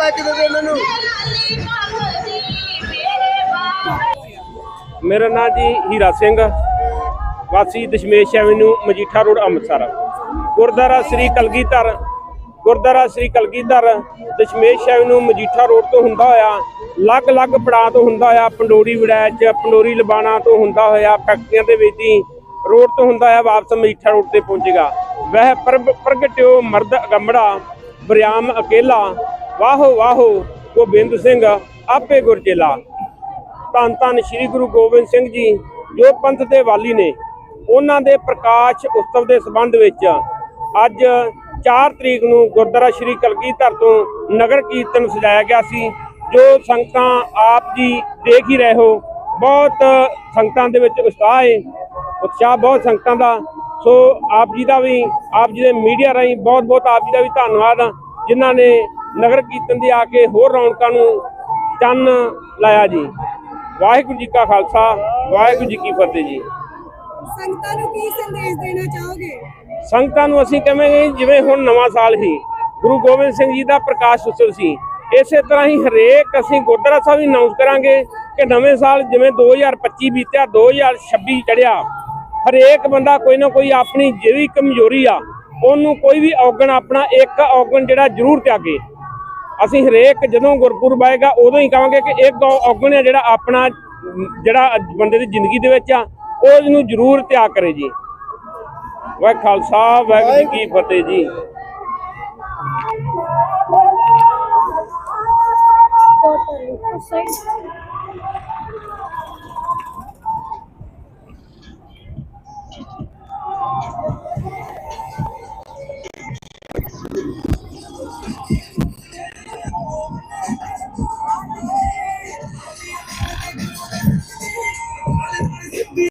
Pack ਦੇ ਦੇ ਇਹਨਾਂ ਨੂੰ ਮੇਰਾ ਨਾਮ ਜੀ ਹੀਰਾ ਸਿੰਘ ਵਾਸੀ Dashmesh avenue, Majitha road, Amritsar. Gurdwara Sri Kalgidhar, Gurdwara Sri Kalgidhar, Dashmesh avenue, Majitha road ਤੋਂ ਹੁੰਦਾ ਹੋਇਆ, ਅਲੱਗ-ਅਲੱਗ ਪੜਾਅ ਤੋਂ ਹੁੰਦਾ ਹੋਇਆ, ਪੰਡੋਰੀ ਵਿੜੈਚ ਪੰਡੋਰੀ ਲਬਾਣਾ ਤੋਂ ਹੁੰਦਾ ਹੋਇਆ, ਫੈਕਟਰੀਆਂ ਦੇ ਵਿੱਚ ਹੀ ਰੋਡ ਤੋਂ ਹੁੰਦਾ ਹੋਇਆ, ਵਾਪਸ ਮਜੀਠਾ ਰੋਡ ਤੇ ਪਹੁੰਚੇਗਾ। ਵਹਿ ਪ੍ਰਗਟਿਓ ਮਰਦ ਅਗੰਮੜਾ, ਬਰਿਆਮ ਅਕੇਲਾ ਵਾਹੋ ਵਾਹੋ, ਗੋਬਿੰਦ ਸਿੰਘ, ਆਪੇ ਗੁਰਜੇਲਾ ਧੰਨ ਧੰਨ ਸ੍ਰੀ ਗੁਰੂ ਗੋਬਿੰਦ ਸਿੰਘ ਜੀ, ਜੋ ਪੰਥ ਦੇ ਵਾਲੀ ਨੇ, ਉਹਨਾਂ ਦੇ ਪ੍ਰਕਾਸ਼ ਉਤਸਵ ਦੇ ਸੰਬੰਧ ਵਿੱਚ ਅੱਜ 4 ਤਰੀਕ ਨੂੰ ਗੁਰਦੁਆਰਾ ਸ੍ਰੀ ਕਲਗੀਧਰ ਤੋਂ ਨਗਰ ਕੀਰਤਨ ਸਜਾਇਆ ਗਿਆ ਸੀ, ਜੋ ਸੰਗਤਾਂ ਆਪ ਜੀ ਦੇਖ ਹੀ ਰਹੇ ਹੋ। ਬਹੁਤ ਸੰਗਤਾਂ ਦੇ ਵਿੱਚ ਉਤਸ਼ਾਹ ਹੈ, ਉਤਸ਼ਾਹ ਬਹੁਤ ਸੰਗਤਾਂ ਦਾ। ਸੋ ਆਪ ਜੀ ਦਾ ਵੀ, ਆਪ ਜੀ ਦੇ ਮੀਡੀਆ ਰਾਹੀਂ ਬਹੁਤ ਬਹੁਤ ਆਪ ਜੀ ਦਾ ਵੀ ਧੰਨਵਾਦ ਜਿਨ੍ਹਾਂ ਨੇ ਨਗਰ ਕੀਰਤਨ ਦੇ ਆ ਕੇ ਹੋਰ ਰੌਣਕਾਂ ਨੂੰ ਚੰਨ ਲਾਇਆ ਜੀ। ਵਾਹਿਗੁਰੂ ਜੀ ਕਾ ਖਾਲਸਾ ਵਾਹਿਗੁਰੂ ਜੀ ਕੀ ਫਤਿਹ ਜੀ। ਸੰਗਤਾਂ ਨੂੰ ਕੀ ਸੰਦੇਸ਼ ਦੇਣਾ ਚਾਹੋਗੇ? ਸੰਗਤਾਂ ਨੂੰ ਅਸੀਂ ਕਹਾਂਗੇ ਜਿਵੇਂ ਹੁਣ ਨਵਾਂ ਸਾਲ ਸੀ ਗੁਰੂ ਗੋਬਿੰਦ ਸਿੰਘ ਜੀ ਦਾ ਪ੍ਰਕਾਸ਼ ਉਤਸਵ ਸੀ ਇਸੇ ਤਰ੍ਹਾਂ ਹੀ ਹਰੇਕ ਅਸੀਂ ਗੁਰਦੁਆਰਾ ਸਾਹਿਬ ਅਨਾਉਂਸ ਕਰਾਂਗੇ ਕਿ ਨਵੇਂ ਸਾਲ ਜਿਵੇਂ 2025 ਬੀਤਿਆ 2026 ਚੜਿਆ ਹਰੇਕ ਬੰਦਾ ਕੋਈ ਨਾ ਕੋਈ ਆਪਣੀ ਜਿਹੜੀ ਕਮਜ਼ੋਰੀ ਆ ਉਹਨੂੰ ਕੋਈ ਵੀ ਔਗਣ ਆਪਣਾ ਇੱਕ ਔਗਣ ਜਿਹੜਾ ਜ਼ਰੂਰ ਤਿਆਗੇ। ਅਸੀਂ ਹਰੇਕ ਜਦੋਂ ਗੁਰਪੁਰਬ ਆਏਗਾ ਉਦੋਂ ਹੀ ਕਹਾਂਗੇ ਕਿ ਇੱਕ ਔ- ਔਗਣ ਹੈ ਜਿਹੜਾ ਆਪਣਾ ਜਿਹੜਾ ਬੰਦੇ ਦੀ ਜ਼ਿੰਦਗੀ ਦੇ ਵਿੱਚ ਆ ਉਹ ਨੂੰ ਜ਼ਰੂਰ ਤਿਆਗ ਕਰੇ ਜੀ ਵਾਹਿ ਖਾਲਸਾ ਵਾਹਿਗੁਰੂ ਜੀ ਕੀ ਫਤਿਹ ਜੀ